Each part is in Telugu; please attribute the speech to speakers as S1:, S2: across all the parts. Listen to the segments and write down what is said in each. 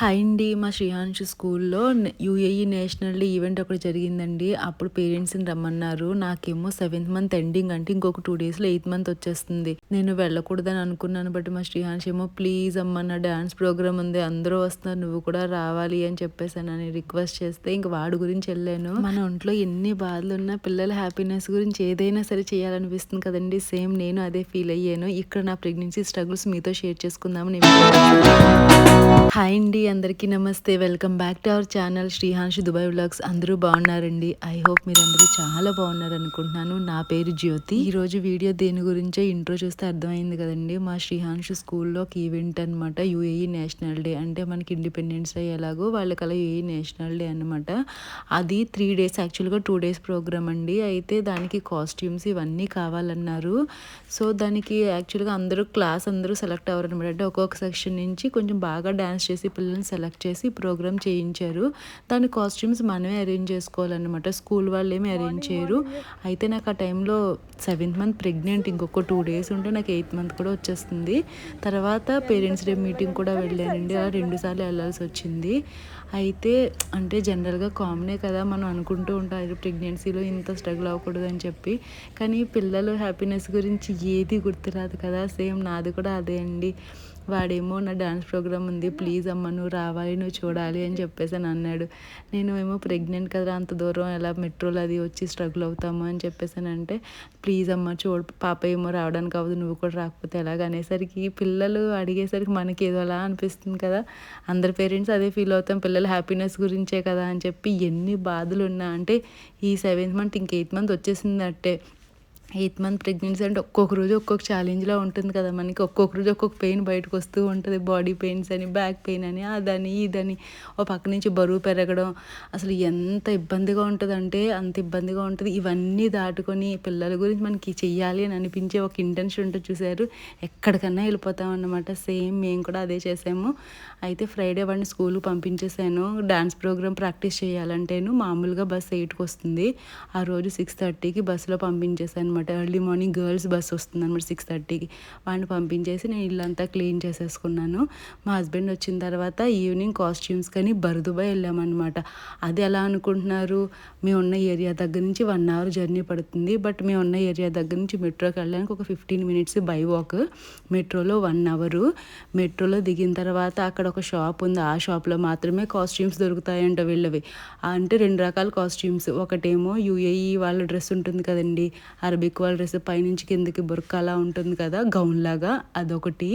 S1: హాయ్ అండి మా శ్రీహాంశ్ స్కూల్లో యూఏఈ నేషనల్ ఈవెంట్ ఒకటి జరిగిందండి. అప్పుడు పేరెంట్స్ని రమ్మన్నారు. నాకేమో సెవెంత్ మంత్ ఎండింగ్ అంటే ఇంకొక టూ డేస్లో ఎయిత్ మంత్ వచ్చేస్తుంది. నేను వెళ్ళకూడదని అనుకున్నాను. బట్ మా శ్రీహాంశ్ ఏమో ప్లీజ్ అమ్మ నా డాన్స్ ప్రోగ్రామ్ ఉంది. అందరూ వస్తున్నారు. నువ్వు కూడా రావాలి అని చెప్పేసానని రిక్వెస్ట్ చేస్తే ఇంక వాడి గురించి వెళ్ళాను. మన ఒంట్లో ఎన్ని బాధలు ఉన్నా పిల్లల హ్యాపీనెస్ గురించి ఏదైనా సరే చేయాలనిపిస్తుంది కదండి. సేమ్ నేను అదే ఫీల్ అయ్యాను. ఇక్కడ నా ప్రెగ్నెన్సీ స్ట్రగుల్స్ మీతో షేర్ చేసుకుందామని హాయ్ అండి అందరికీ నమస్తే. Welcome back to our channel Srihansh Dubai vlogs. అందరూ బాగున్నారండి? ఐ హోప్ మీరు అందరూ చాలా బాగున్నారు అనుకుంటున్నాను నా పేరు జ్యోతి. ఈ రోజు వీడియో దేని గురించో ఇంట్రో చూస్తే అర్థమైంది కదండి. మా శ్రీహాన్షు స్కూల్లో ఒక ఈవెంట్ అనమాట యూఏఈ నేషనల్ డే. అంటే మనకి ఇండిపెండెన్స్ డే ఎలాగో వాళ్ళకలా యూఏఈ నేషనల్ డే అనమాట అది త్రీ డేస్ యాక్చువల్గా టూ డేస్ ప్రోగ్రామ్ అండి. అయితే దానికి కాస్ట్యూమ్స్ ఇవన్నీ కావాలన్నారు. సో దానికి యాక్చువల్గా అందరూ క్లాస్ అందరూ సెలెక్ట్ అవ్వరు అనమాట అంటే ఒక్కొక్క సెక్షన్ నుంచి కొంచెం బాగా డ్యాన్స్ చేసి పిల్లల్ని సెలెక్ట్ చేసి ప్రోగ్రామ్ చేయించారు. దాని కాస్ట్యూమ్స్ మనమే అరేంజ్ చేసుకోవాలన్నమాట. స్కూల్ వాళ్ళు ఏమి అరేంజ్ చేయరు. అయితే నాకు ఆ టైంలో సెవెంత్ మంత్ ప్రెగ్నెంట్ ఇంకొక టూ డేస్ ఉంటే నాకు ఎయిత్ మంత్ కూడా వచ్చేస్తుంది. తర్వాత పేరెంట్స్ డే మీటింగ్ కూడా వెళ్ళానండి. అలా రెండుసార్లు వెళ్ళాల్సి వచ్చింది. అయితే అంటే జనరల్గా కామనే కదా మనం అనుకుంటూ ఉంటాం. ప్రెగ్నెన్సీలో ఇంత స్ట్రగుల్ అవ్వకూడదు అని చెప్పి. కానీ పిల్లలు హ్యాపీనెస్ గురించి ఏది గుర్తురాదు కదా. సేమ్ నాది కూడా అదే అండి. వాడేమో నా డాన్స్ ప్రోగ్రామ్ ఉంది ప్లీజ్ అమ్మ నువ్వు రావాలి నువ్వు చూడాలి అని చెప్పేసి అని అన్నాడు. నేను ఏమో ప్రెగ్నెంట్ కదా అంత దూరం ఎలా మెట్రోలో అది వచ్చి స్ట్రగుల్ అవుతాము అని చెప్పేసి అంటే ప్లీజ్ అమ్మ చూడు పాప ఏమో రావడానికి అవ్వదు నువ్వు కూడా రాకపోతే ఎలాగ? అనేసరికి పిల్లలు అడిగేసరికి మనకి ఏదో అలా అనిపిస్తుంది కదా. అందరి పేరెంట్స్ అదే ఫీల్ అవుతాం పిల్లల హ్యాపీనెస్ గురించే కదా అని చెప్పి ఎన్ని బాధలు ఉన్నా అంటే ఈ సెవెంత్ మంత్ ఇంక ఎయిత్ మంత్ వచ్చేసింది అట్టే ఎయిత్ మంత్ ప్రెగ్నెన్సీ అంటే ఒక్కొక్క రోజు ఒక్కొక్క ఛాలెంజ్లో ఉంటుంది కదా మనకి. ఒక్కొక్క రోజు ఒక్కొక్క పెయిన్ బయటకు వస్తూ ఉంటుంది. బాడీ పెయిన్స్ అని బ్యాక్ పెయిన్ అని అదని ఇదని. ఓ పక్క నుంచి బరువు పెరగడం. అసలు ఎంత ఇబ్బందిగా ఉంటుంది అంటే అంత ఇబ్బందిగా ఉంటుంది. ఇవన్నీ దాటుకొని పిల్లల గురించి మనకి చెయ్యాలి అని అనిపించే ఒక ఇంటెన్షన్ ఉంటుంది చూశారు. ఎక్కడికన్నా వెళ్ళిపోతాం అన్నమాట. సేమ్ మేము కూడా అదే చేసాము. అయితే ఫ్రైడే వాడిని స్కూల్కి పంపించేసాను. డాన్స్ ప్రోగ్రామ్ ప్రాక్టీస్ చేయాలంటేను మామూలుగా బస్ ఎయిట్కి వస్తుంది. ఆ రోజు సిక్స్ థర్టీకి బస్సులో పంపించేసాను అనమాట. ఎర్లీ మార్నింగ్ గర్ల్స్ బస్ వస్తుంది అనమాట సిక్స్ థర్టీకి వాడిని పంపించేసి నేను ఇల్లంతా క్లీన్ చేసేసుకున్నాను. మా హస్బెండ్ వచ్చిన తర్వాత ఈవినింగ్ కాస్ట్యూమ్స్ కానీ బరుదుబాయ్ వెళ్ళామన్నమాట. అది ఎలా అనుకుంటున్నారు? మేము ఉన్న ఏరియా దగ్గర నుంచి వన్ అవర్ జర్నీ పడుతుంది. బట్ మేము ఉన్న ఏరియా దగ్గర నుంచి మెట్రోకి వెళ్ళడానికి ఒక ఫిఫ్టీన్ మినిట్స్ బై వాక్ మెట్రోలో వన్ అవరు మెట్రోలో దిగిన తర్వాత అక్కడ ఒక షాప్ ఉంది. ఆ షాప్లో మాత్రమే కాస్ట్యూమ్స్ దొరుకుతాయంట వీళ్ళవి. అంటే రెండు రకాల కాస్ట్యూమ్స్ ఒకటేమో యూఏఈ వాళ్ళ డ్రెస్ ఉంటుంది కదండి. అరబిక్ ఈక్వల్ డ్రెస్ పైనుంచి కిందకి బుర్క అలా ఉంటుంది కదా గౌన్ లాగా అదొకటి.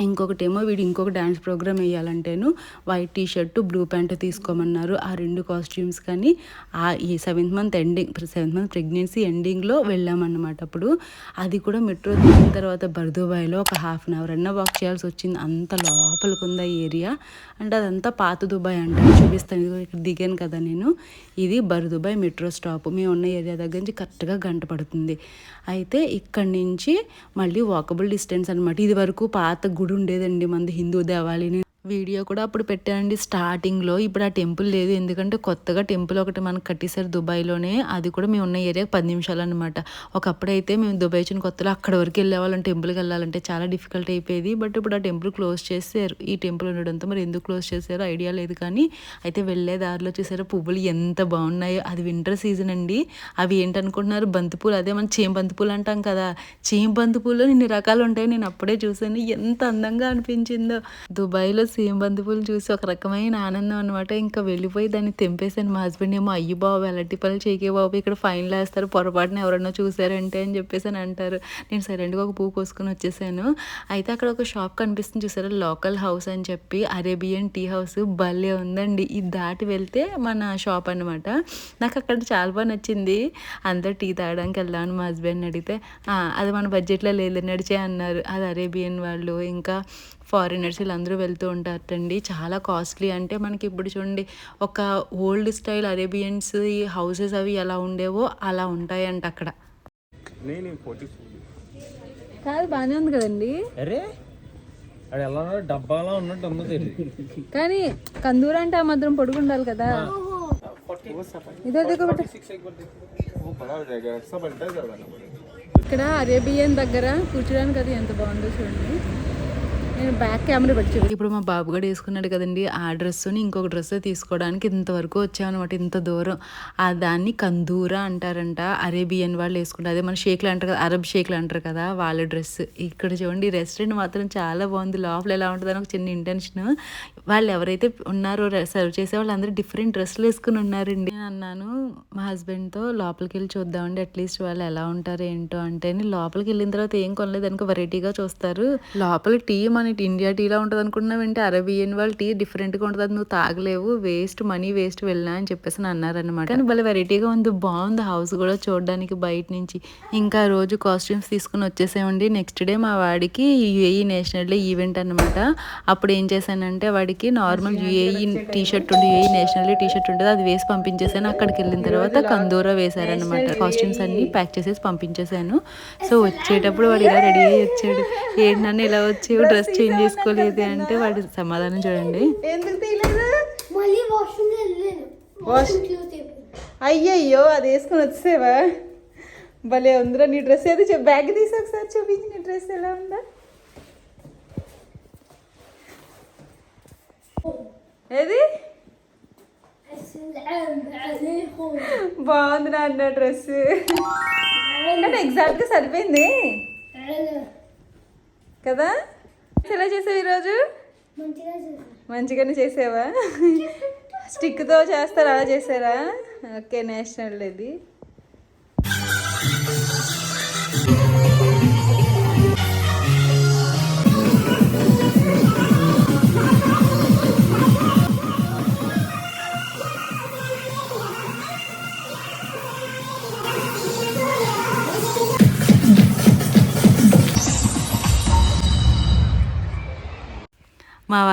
S1: ఇంకొకటేమో వీడు ఇంకొక dance program వేయాలంటేను white T shirt blue pant తీసుకోమన్నారు. ఆ రెండు కాస్ట్యూమ్స్ కానీ ఆ ఈ seventh month ending seventh month pregnancy ఎండింగ్లో వెళ్ళామన్నమాట అప్పుడు. అది కూడా మెట్రో దిగిన తర్వాత బర్దుబాయ్లో ఒక హాఫ్ అన్ అవర్ అన్న వాక్ చేయాల్సి వచ్చింది అంత లోపలికి ఉంది ఆ ఏరియా. అంటే అదంతా పాత దుబాయ్ అంటే చూపిస్తాను. ఇక్కడ దిగాను కదా నేను. ఇది బర్దుబాయ్ మెట్రో స్టాప్. మేము ఉన్న ఏరియా దగ్గర నుంచి కరెక్ట్గా గంట పడుతుంది. అయితే ఇక్కడి నుంచి మళ్ళీ వాకబుల్ డిస్టెన్స్ అనమాట ఇది వరకు పాత గుడి ఉండేదండి మంది హిందూ దేవాలయం వీడియో కూడా అప్పుడు పెట్టానండి స్టార్టింగ్లో. ఇప్పుడు ఆ టెంపుల్ లేదు. ఎందుకంటే కొత్తగా టెంపుల్ ఒకటి మనకు కట్టేశారు దుబాయ్లోనే. అది కూడా మేము ఉన్న ఏరియా పది నిమిషాలు అనమాట ఒకప్పుడైతే మేము దుబాయ్ వచ్చిన కొత్తలో అక్కడ వరకు వెళ్ళేవాళ్ళం. టెంపుల్కి వెళ్ళాలంటే చాలా డిఫికల్ట్ అయిపోయేది. బట్ ఇప్పుడు ఆ టెంపుల్ క్లోజ్ చేశారు. ఈ టెంపుల్ ఉండడంతో మరి ఎందుకు క్లోజ్ చేశారో ఐడియా లేదు కానీ అయితే వెళ్ళే దారిలో చూసారు పువ్వులు ఎంత బాగున్నాయో. అది వింటర్ సీజన్ అండి. అవి ఏంటనుకుంటున్నారు? బంతిపూలు. అదే మన చేం బంతిపూలు అంటాం కదా. చేం బంతిపూలు ఇన్ని రకాలు ఉంటాయి. నేను అప్పుడే చూసాను ఎంత అందంగా అనిపించిందో. దుబాయ్లో సేమంతి పూలు చూసి ఒక రకమైన ఆనందం అనమాట ఇంకా వెళ్ళిపోయి దాన్ని తెంపేశాను. మా హస్బెండ్ ఏమో అయ్యి బాబు ఎలాంటి పనులు చేయకే బాబు ఇక్కడ ఫైన్లు వేస్తారు పొరపాటున ఎవరన్నా చూసారంటే అని చెప్పేసి అని అంటారు. నేను సైలెంట్గా ఒక పువ్వు కోసుకొని వచ్చేసాను. అయితే అక్కడ ఒక షాప్ కనిపిస్తుంది చూసారా? లోకల్ హౌస్ అని చెప్పి అరేబియన్ టీ హౌస్. భలే ఉందండి. ఇది దాటి వెళ్తే మన షాప్ అనమాట నాకు అక్కడ చాలా బాగా నచ్చింది. అందరు టీ తాగడానికి వెళ్దామని మా హస్బెండ్ అడిగితే అది మన బడ్జెట్లో లేదు నడిచే అన్నారు. అది అరేబియన్ వాళ్ళు. ఇంకా ఫారినర్స్ వీళ్ళందరూ వెళ్తూ ఉంటారు. ఉంటారండి చాలా కాస్ట్లీ అంటే మనకి ఇప్పుడు చూడండి ఒక ఓల్డ్ స్టైల్ అరేబియన్స్ ఈ హౌసెస్ అవి ఎలా ఉండేవో అలా ఉంటాయంట అక్కడ. కాదు బాగానే ఉంది కదండి.
S2: అరే అది ఎలా డబ్బాలా ఉన్నట్టు ఉంది
S1: కానీ కందూర అంటే ఆ మాత్రం పొడుగు ఉండాలి కదా. ఇదే ఇక్కడ అరేబియన్ దగ్గర కూర్చోడానికి అది ఎంత బాగుందో చూడండి.
S3: నేను బ్యాక్ కెమెరా పెట్టాను
S1: ఇప్పుడు మా బాబు కూడా వేసుకున్నాడు కదండి ఆ డ్రెస్సుని ఇంకొక డ్రెస్ తీసుకోవడానికి ఇంతవరకు వచ్చామన్నమాట ఇంత దూరం. ఆ దాన్ని కందూరా అంటారంట అరేబియన్ వాళ్ళు వేసుకుంటారు. అదే మన షేక్లు అంటారు కదా అరబ్ షేక్లు అంటారు కదా వాళ్ళ డ్రెస్ ఇక్కడ చూడండి రెస్టారెంట్ మాత్రం చాలా బాగుంది. లోపల ఎలా ఉంటుందని ఒక చిన్న ఇంటెన్షన్ వాళ్ళు ఎవరైతే ఉన్నారో సర్వ్ చేసే వాళ్ళు అందరూ డిఫరెంట్ డ్రెస్సులు వేసుకుని ఉన్నారండి. నేను అన్నాను మా హస్బెండ్తో లోపలికి వెళ్ళి చూద్దామండి అట్లీస్ట్ వాళ్ళు ఎలా ఉంటారు ఏంటో అంటే లోపలికి వెళ్ళిన తర్వాత ఏం కొనలేదు అనుకో వెరైటీగా చూస్తారు. లోపల టీ మన ఇండియా టీలా ఉంటుంది అనుకుంటున్నావు ఏంటి? అరబియన్ వాళ్ళ టీ డిఫరెంట్గా ఉంటుంది అది నువ్వు తాగలేవు వేస్ట్ మనీ వేస్ట్ వెళ్ళినా అని చెప్పేసి అని అన్నారనమాట కానీ భలే వెరైటీగా ఉంది. బాగుంది. హౌస్ కూడా చూడడానికి బయట నుంచి. ఇంకా రోజు కాస్ట్యూమ్స్ తీసుకుని వచ్చేసామండి. నెక్స్ట్ డే మా వాడికి యుఏఈ నేషనల్ డే ఈవెంట్ అనమాట అప్పుడు ఏం చేశానంటే వాడికి నార్మల్ యుఏఈ టీ షర్ట్ ఉండి UAE national day T shirt ఉంటుంది. అది వేసి పంపించేసాను. అక్కడికి వెళ్ళిన తర్వాత కందూరా వేశారనమాట కాస్ట్యూమ్స్ అన్ని ప్యాక్ చేసేసి పంపించేశాను. సో వచ్చేటప్పుడు వాడు ఇలా రెడీ అయ్యి వచ్చాడు. ఏంటి నన్ను ఇలా వచ్చేవి? డ్రెస్ చేంజ్ చేసుకోలేదు అంటే వాడి సమాధానం చూడండి.
S3: అయ్యయ్యో అది వేసుకొని వచ్చేవా భలే ఉందిరా నీ డ్రెస్ ఏది బ్యాగ్ తీసా ఒకసారి చూపించి నీ డ్రెస్ ఎలా ఉందా. ఏది? బాగుందిరా అన్న డ్రెస్. ఎగ్జాక్ట్గా సరిపోయింది. కదా? ఎలా చేసావు ఈరోజు? మంచిగానే చేసావా? స్టిక్తో చేస్తారు? అలా చేసారా? ఓకే నేషనల్ ఇది.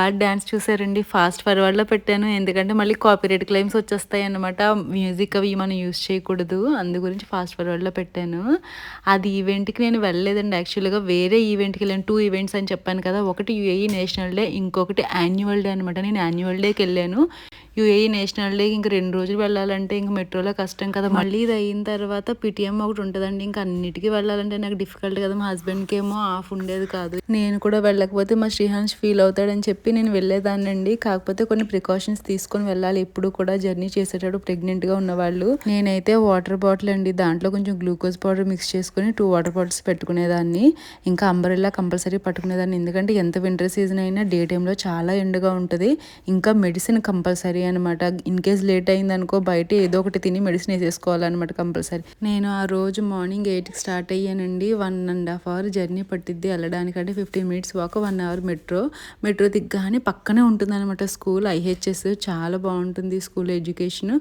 S1: మా డ్యాన్స్ చూసారండి. ఫాస్ట్ ఫార్వర్డ్లో పెట్టాను. ఎందుకంటే మళ్ళీ కాపీరైట్ క్లెయిమ్స్ వచ్చేస్తాయి అన్నమాట. మ్యూజిక్ అవి మనం యూజ్ చేయకూడదు. అందు గురించి ఫాస్ట్ ఫార్వర్డ్లో పెట్టాను. అది ఈవెంట్కి నేను వెళ్ళలేదండి. యాక్చువల్గా వేరే ఈవెంట్కి వెళ్ళాను. టూ ఈవెంట్స్ అని చెప్పాను కదా. ఒకటి యుఏఈ నేషనల్ డే ఇంకొకటి యాన్యువల్ డే అనమాట నేను యాన్యువల్ డేకి వెళ్ళాను. యుఏఈ నేషనల్ డే ఇంక రెండు రోజులు వెళ్ళాలంటే ఇంక మెట్రోలో కష్టం కదా. మళ్ళీ ఇది అయిన తర్వాత పిటిఎం ఒకటి ఉంటుందండి. ఇంకా అన్నిటికీ వెళ్ళాలంటే నాకు డిఫికల్ట్ కదా. మా హస్బెండ్కి ఏమో ఆఫ్ ఉండేది కాదు. నేను కూడా వెళ్ళకపోతే మా శ్రీహాన్స్ ఫీల్ అవుతాడని చెప్పి నేను వెళ్ళేదాన్నండి. కాకపోతే కొన్ని ప్రికాషన్స్ తీసుకొని వెళ్ళాలి. ఎప్పుడు కూడా జర్నీ చేసేటప్పుడు ప్రెగ్నెంట్గా ఉన్నవాళ్ళు. నేనైతే వాటర్ బాటిల్ అండి. దాంట్లో కొంచెం గ్లూకోజ్ పౌడర్ మిక్స్ చేసుకుని టూ వాటర్ బాటిల్స్ పెట్టుకునేదాన్ని. ఇంకా అంబరెల్లా కంపల్సరీ పట్టుకునేదాన్ని. ఎందుకంటే ఎంత వింటర్ సీజన్ అయినా డే టైంలో చాలా ఎండగా ఉంటుంది. ఇంకా మెడిసిన్ కంపల్సరీ అనమాట ఇన్ కేస్ లేట్ అయింది అనుకో బయట ఏదో ఒకటి తిని మెడిసిన్ వేసేసుకోవాలన్నమాట కంపల్సరీ. నేను ఆ రోజు మార్నింగ్ ఎయిట్కి స్టార్ట్ అయ్యానండి. One and half hour journey పట్టిద్ది. వెళ్ళడానికి అంటే fifteen minutes walk one hour metro. Metro దిగ్గా దాని పక్కనే ఉంటుంది అనమాట స్కూల్. ఐహెచ్ఎస్ చాలా బాగుంటుంది స్కూల్ ఎడ్యుకేషన్.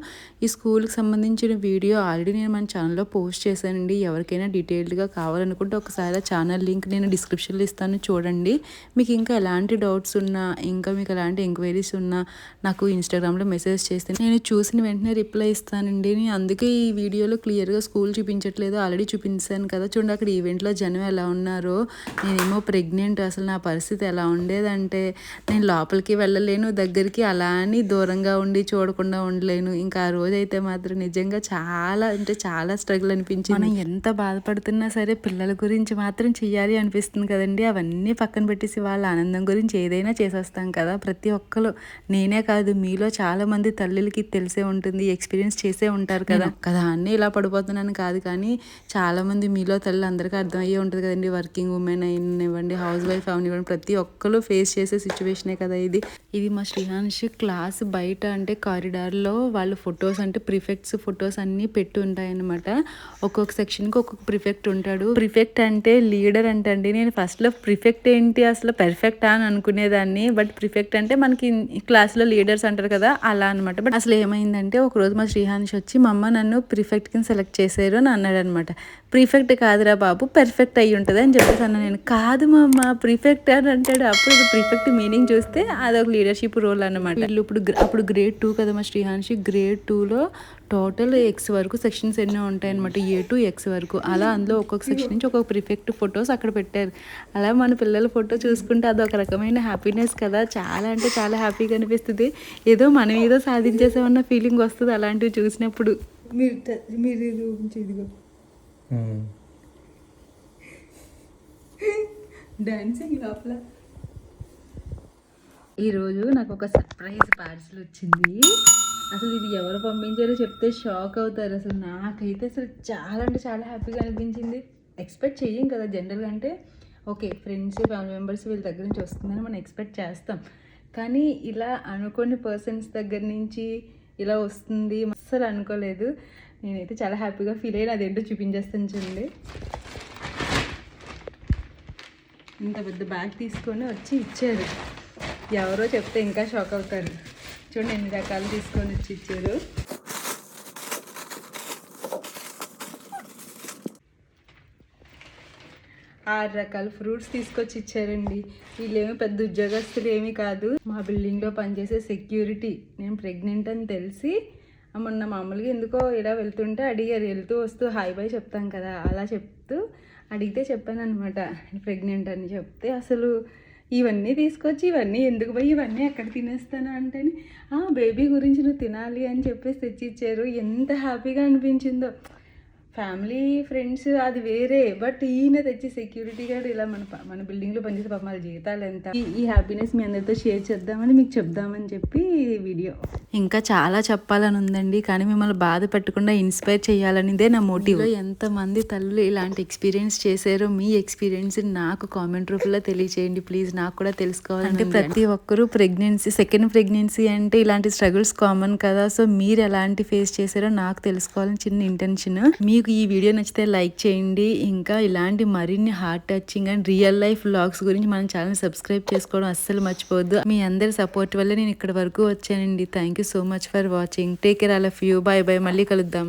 S1: ఈ స్కూల్కి సంబంధించిన వీడియో ఆల్రెడీ నేను మన ఛానల్లో పోస్ట్ చేశానండి. ఎవరికైనా డీటెయిల్డ్గా కావాలనుకుంటే ఒకసారి ఆ ఛానల్ లింక్ నేను డిస్క్రిప్షన్లో ఇస్తాను చూడండి. మీకు ఇంకా ఎలాంటి డౌట్స్ ఉన్నా ఇంకా మీకు ఎలాంటి ఎంక్వైరీస్ ఉన్నా నాకు ఇన్స్టాగ్రామ్లో మెసేజ్ చేస్తే నేను చూసిన వెంటనే రిప్లై ఇస్తానండి. నేను అందుకే ఈ వీడియోలో క్లియర్గా స్కూల్ చూపించట్లేదు. ఆల్రెడీ చూపించాను కదా. చూడండి అక్కడ ఈవెంట్లో జనం ఎలా ఉన్నారో. నేనేమో ప్రెగ్నెంట్. అసలు నా పరిస్థితి ఎలా ఉండేదంటే నేను లోపలికి వెళ్ళలేను దగ్గరికి అలా అని దూరంగా ఉండి చూడకుండా ఉండలేను. ఇంకా ఆ రోజు అయితే మాత్రం నిజంగా చాలా అంటే చాలా స్ట్రగుల్ అనిపించింది. మనం ఎంత బాధపడుతున్నా సరే పిల్లల గురించి మాత్రం చెయ్యాలి అనిపిస్తుంది కదండి. అవన్నీ పక్కన పెట్టేసి వాళ్ళ ఆనందం గురించి ఏదైనా చేసేస్తాం కదా. ప్రతి ఒక్కరు నేనే కాదు మీలో చాలా మంది తల్లులకి తెలిసే ఉంటుంది ఎక్స్పీరియన్స్ చేసే ఉంటారు కదా. కదా అన్నీ ఇలా పడిపోతున్నాను కాదు కానీ చాలా మంది మీలో తల్లి అందరికీ అర్థమయ్యే ఉంటుంది కదండి. వర్కింగ్ ఉమెన్ అయినివ్వండి హౌస్ వైఫ్ అవనివ్వండి ప్రతి ఒక్కరు ఫేస్ చేసే సిచ్యువేషనే కదా ఇది. ఇది మా శ్రీహాన్ష్ క్లాస్ బయట అంటే కారిడార్లో వాళ్ళ ఫొటోస్ అంటే ప్రిఫెక్ట్స్ ఫొటోస్ అన్నీ పెట్టి ఉంటాయన్నమాట. ఒక్కొక్క సెక్షన్కి ఒక్కొక్క ప్రిఫెక్ట్ ఉంటాడు. ప్రిఫెక్ట్ అంటే లీడర్ అంటండి. నేను ఫస్ట్లో ప్రిఫెక్ట్ ఏంటి అసలు పెర్ఫెక్ట్ అని అనుకునేదాన్ని. బట్ ప్రిఫెక్ట్ అంటే మనకి క్లాస్లో లీడర్స్ అంటారు కదా అలా అనమాట బట్ అసలు ఏమైందంటే ఒక రోజు మా శ్రీహాన్ష్ వచ్చి మా అమ్మ నన్ను ప్రిఫెక్ట్ కింద సెలెక్ట్ చేశారు అని అన్నాడు అనమాట ప్రిఫెక్ట్ కాదురా బాబు పెర్ఫెక్ట్ అయ్యి ఉంటుంది అని చెప్పేసి అన్నా నేను. కాదు మా అమ్మ ప్రిఫెక్ట్ అని అంటాడు. అప్పుడు ప్రిఫెక్ట్ మీనింగ్ చూస్తే అదొక లీడర్షిప్ రోల్ అన్నమాట. వీళ్ళు ఇప్పుడు అప్పుడు గ్రేడ్ టూ కదా మా శ్రీహాన్షి. గ్రేడ్ టూలో టోటల్ ఎక్స్ వరకు సెక్షన్స్ ఎన్నో ఉంటాయి అనమాట ఏ టు ఎక్స్ వరకు. అలా అందులో ఒక్కొక్క సెక్షన్ నుంచి ఒక్కొక్క ప్రిఫెక్ట్ ఫొటోస్ అక్కడ పెట్టారు. అలా మన పిల్లల ఫోటో చూసుకుంటే అదొక రకమైన హ్యాపీనెస్ కదా. చాలా అంటే చాలా హ్యాపీగా అనిపిస్తుంది. ఏదో మనం ఏదో సాధించేసామన్న ఫీలింగ్ వస్తుంది అలాంటివి చూసినప్పుడు.
S3: మీరు డాన్సింగ్ లోపల.
S1: ఈరోజు నాకు ఒక సర్ప్రైజ్ పార్సిల్ వచ్చింది. అసలు ఇది ఎవరు పంపించారో చెప్తే షాక్ అవుతారు. అసలు నాకైతే అసలు చాలా అంటే చాలా హ్యాపీగా అనిపించింది. ఎక్స్పెక్ట్ చేయం కదా జనరల్గా అంటే. ఓకే ఫ్రెండ్స్ ఫ్యామిలీ మెంబర్స్ వీళ్ళ దగ్గర నుంచి వస్తుందని మనం ఎక్స్పెక్ట్ చేస్తాం. కానీ ఇలా అనుకోని పర్సన్స్ దగ్గర నుంచి ఇలా వస్తుంది అస్సలు అనుకోలేదు. నేనైతే చాలా హ్యాపీగా ఫీల్ అయ్యి అదేంటో చూపించేస్తాను చూడండి. ఇంత పెద్ద బ్యాగ్ తీసుకొని వచ్చి ఇచ్చారు. ఎవరో చెప్తే ఇంకా షాక్ అవుతారు చూడండి ఎన్ని రకాలు తీసుకొని వచ్చి ఇచ్చారు. ఆరు రకాల ఫ్రూట్స్ తీసుకొచ్చి ఇచ్చారండి. వీళ్ళేమీ పెద్ద ఉద్యోగస్తులు ఏమీ కాదు. మా బిల్డింగ్లో పనిచేసే సెక్యూరిటీ. నేను ప్రెగ్నెంట్ అని తెలిసి మొన్న మామూలుగా ఎందుకో ఇలా వెళ్తుంటే అడిగారు. వెళ్తూ వస్తూ హాయ్ బాయ్ చెప్తాం కదా. అలా చెప్తూ అడిగితే చెప్పాను అనమాట ప్రెగ్నెంట్ అని చెప్తే అసలు ఇవన్నీ తీసుకొచ్చి ఇవన్నీ ఎందుకు పోయి ఇవన్నీ ఎక్కడ తినేస్తాను అంటే బేబీ గురించి నువ్వు తినాలి అని చెప్పేసి తెచ్చిచ్చారు. ఎంత హ్యాపీగా అనిపించిందో. ఫ్యామిలీ ఫ్రెండ్స్ అది వేరే బట్ ఈయన తెచ్చి సెక్యూరిటీ గార్డ్ ఇలా మన మన బిల్డింగ్లో పనిచేసే పాప వాళ్ళ జీవితాలు ఎంత. ఈ- హ్యాపీనెస్ మీ అందరితో షేర్ చేద్దామని మీకు చెప్దామని చెప్పి ఈ వీడియో ఇంకా చాలా చెప్పాలని ఉందండి కానీ మిమ్మల్ని బాధ పెట్టకుండా ఇన్స్పైర్ చేయాలనిదే నా మోటివ్ ఎంతమంది తల్లులు ఇలాంటి ఎక్స్పీరియన్స్ చేశారో మీ ఎక్స్పీరియన్స్ నాకు కామెంట్ రూపంలో తెలియచేయండి ప్లీజ్ నాకు కూడా తెలుసుకోవాలి అంటే ప్రతి ఒక్కరూ ప్రెగ్నెన్సీ సెకండ్ ప్రెగ్నెన్సీ అంటే ఇలాంటి స్ట్రగుల్స్ కామన్ కదా సో మీరు ఎలాంటి ఫేస్ చేశారో నాకు తెలుసుకోవాలని చిన్న ఇంటెన్షన్ మీకు ఈ వీడియో నచ్చితే లైక్ చేయండి. ఇంకా ఇలాంటి మరిన్ని heart touching and real life vlogs గురించి మన ఛానల్ సబ్స్క్రైబ్ చేసుకోవడం అస్సలు మర్చిపోవద్దు. మీ అందరి సపోర్ట్ వల్ల నేను ఇక్కడ వరకు వచ్చానండి. Thank you so much for watching take care all of you bye bye మళ్ళీ కలుద్దాం.